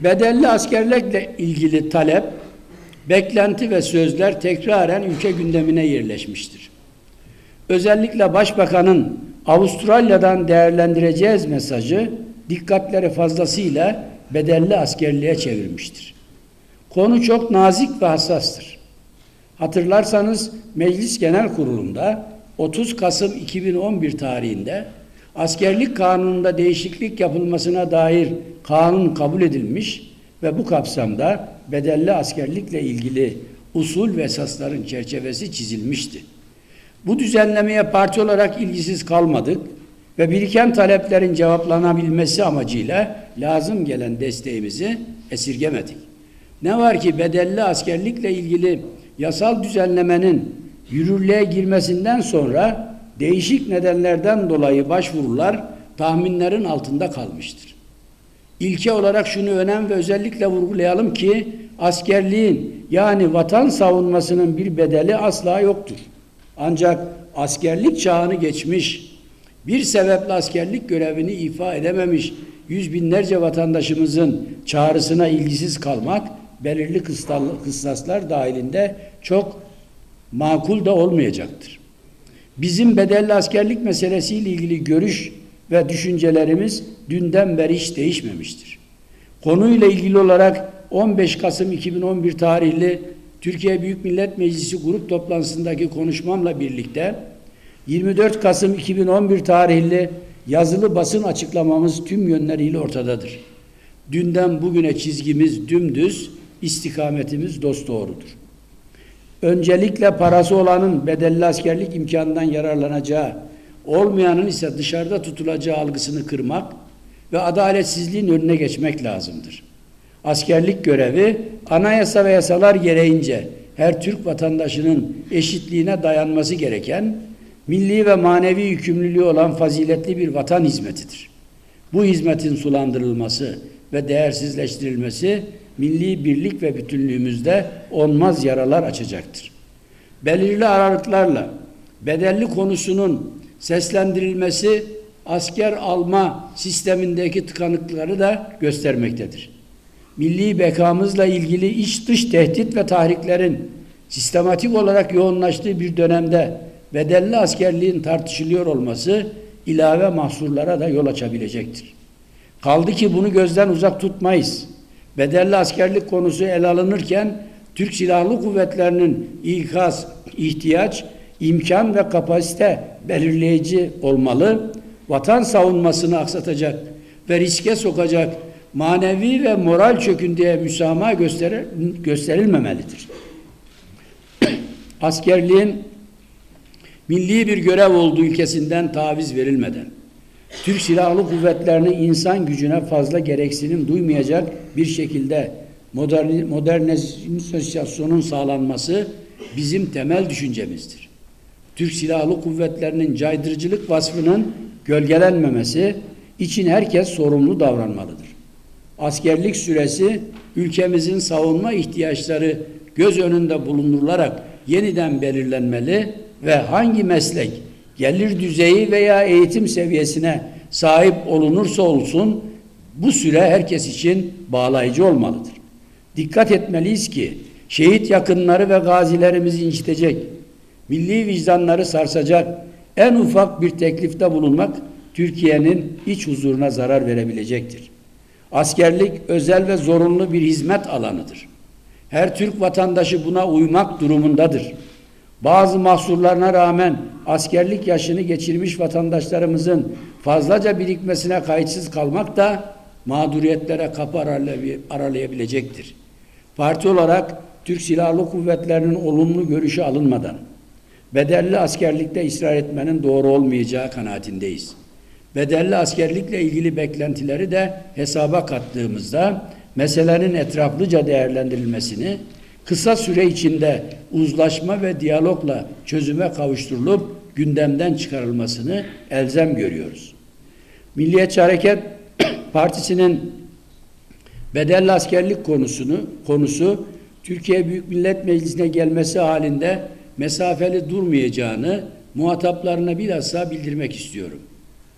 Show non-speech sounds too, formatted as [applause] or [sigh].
Bedelli askerlikle ilgili talep, beklenti ve sözler tekraren ülke gündemine yerleşmiştir. Özellikle Başbakanın Avustralya'dan değerlendireceğiz mesajı dikkatleri fazlasıyla bedelli askerliğe çevirmiştir. Konu çok nazik ve hassastır. Hatırlarsanız Meclis Genel Kurulu'nda 30 Kasım 2011 tarihinde askerlik kanununda değişiklik yapılmasına dair kanun kabul edilmiş ve bu kapsamda bedelli askerlikle ilgili usul ve esasların çerçevesi çizilmişti. Bu düzenlemeye parti olarak ilgisiz kalmadık ve biriken taleplerin cevaplanabilmesi amacıyla lazım gelen desteğimizi esirgemedik. Ne var ki bedelli askerlikle ilgili yasal düzenlemenin yürürlüğe girmesinden sonra değişik nedenlerden dolayı başvurular tahminlerin altında kalmıştır. İlke olarak şunu önem ve özellikle vurgulayalım ki askerliğin yani vatan savunmasının bir bedeli asla yoktur. Ancak askerlik çağını geçmiş, bir sebeple askerlik görevini ifa edememiş yüz binlerce vatandaşımızın çağrısına ilgisiz kalmak belirli kıstaslar dahilinde çok makul da olmayacaktır. Bizim bedelli askerlik meselesiyle ilgili görüş ve düşüncelerimiz dünden beri hiç değişmemiştir. Konuyla ilgili olarak 15 Kasım 2011 tarihli Türkiye Büyük Millet Meclisi grup toplantısındaki konuşmamla birlikte 24 Kasım 2011 tarihli yazılı basın açıklamamız tüm yönleriyle ortadadır. Dünden bugüne çizgimiz dümdüz, istikametimiz dosdoğrudur. Öncelikle parası olanın bedelli askerlik imkanından yararlanacağı, olmayanın ise dışarıda tutulacağı algısını kırmak ve adaletsizliğin önüne geçmek lazımdır. Askerlik görevi anayasa ve yasalar gereğince her Türk vatandaşının eşitliğine dayanması gereken milli ve manevi yükümlülüğü olan faziletli bir vatan hizmetidir. Bu hizmetin sulandırılması ve değersizleştirilmesi milli birlik ve bütünlüğümüzde olmaz yaralar açacaktır. Belirli aralıklarla bedelli konusunun seslendirilmesi asker alma sistemindeki tıkanıklıkları da göstermektedir. Milli bekamızla ilgili iç dış tehdit ve tahriklerin sistematik olarak yoğunlaştığı bir dönemde bedelli askerliğin tartışılıyor olması ilave mahsurlara da yol açabilecektir. Kaldı ki bunu gözden uzak tutmayız. Bedelli askerlik konusu ele alınırken Türk Silahlı Kuvvetleri'nin ikaz, ihtiyaç, imkan ve kapasite belirleyici olmalı, vatan savunmasını aksatacak ve riske sokacak manevi ve moral çöküntüye müsamaha gösterir, gösterilmemelidir. [clears throat] Askerliğin milli bir görev olduğu ülkesinden taviz verilmeden, Türk Silahlı Kuvvetleri'nin insan gücüne fazla gereksinim duymayacak bir şekilde modern, modernizasyonun sağlanması bizim temel düşüncemizdir. Türk Silahlı Kuvvetleri'nin caydırıcılık vasfının gölgelenmemesi için herkes sorumlu davranmalıdır. Askerlik süresi ülkemizin savunma ihtiyaçları göz önünde bulundurularak yeniden belirlenmeli ve hangi meslek gelir düzeyi veya eğitim seviyesine sahip olunursa olsun bu süre herkes için bağlayıcı olmalıdır. Dikkat etmeliyiz ki şehit yakınları ve gazilerimizi incitecek, milli vicdanları sarsacak en ufak bir teklifte bulunmak Türkiye'nin iç huzuruna zarar verebilecektir. Askerlik özel ve zorunlu bir hizmet alanıdır. Her Türk vatandaşı buna uymak durumundadır. Bazı mahsurlarına rağmen askerlik yaşını geçirmiş vatandaşlarımızın fazlaca birikmesine kayıtsız kalmak da mağduriyetlere kapı aralayabilecektir. Parti olarak Türk Silahlı Kuvvetleri'nin olumlu görüşü alınmadan bedelli askerlikte ısrar etmenin doğru olmayacağı kanaatindeyiz. Bedelli askerlikle ilgili beklentileri de hesaba kattığımızda meselenin etraflıca değerlendirilmesini kısa süre içinde uzlaşma ve diyalogla çözüme kavuşturulup gündemden çıkarılmasını elzem görüyoruz. Milliyetçi Hareket [clears throat] Partisi'nin bedelli askerlik konusunu konusu Türkiye Büyük Millet Meclisi'ne gelmesi halinde mesafeli durmayacağını muhataplarına bilhassa bildirmek istiyorum.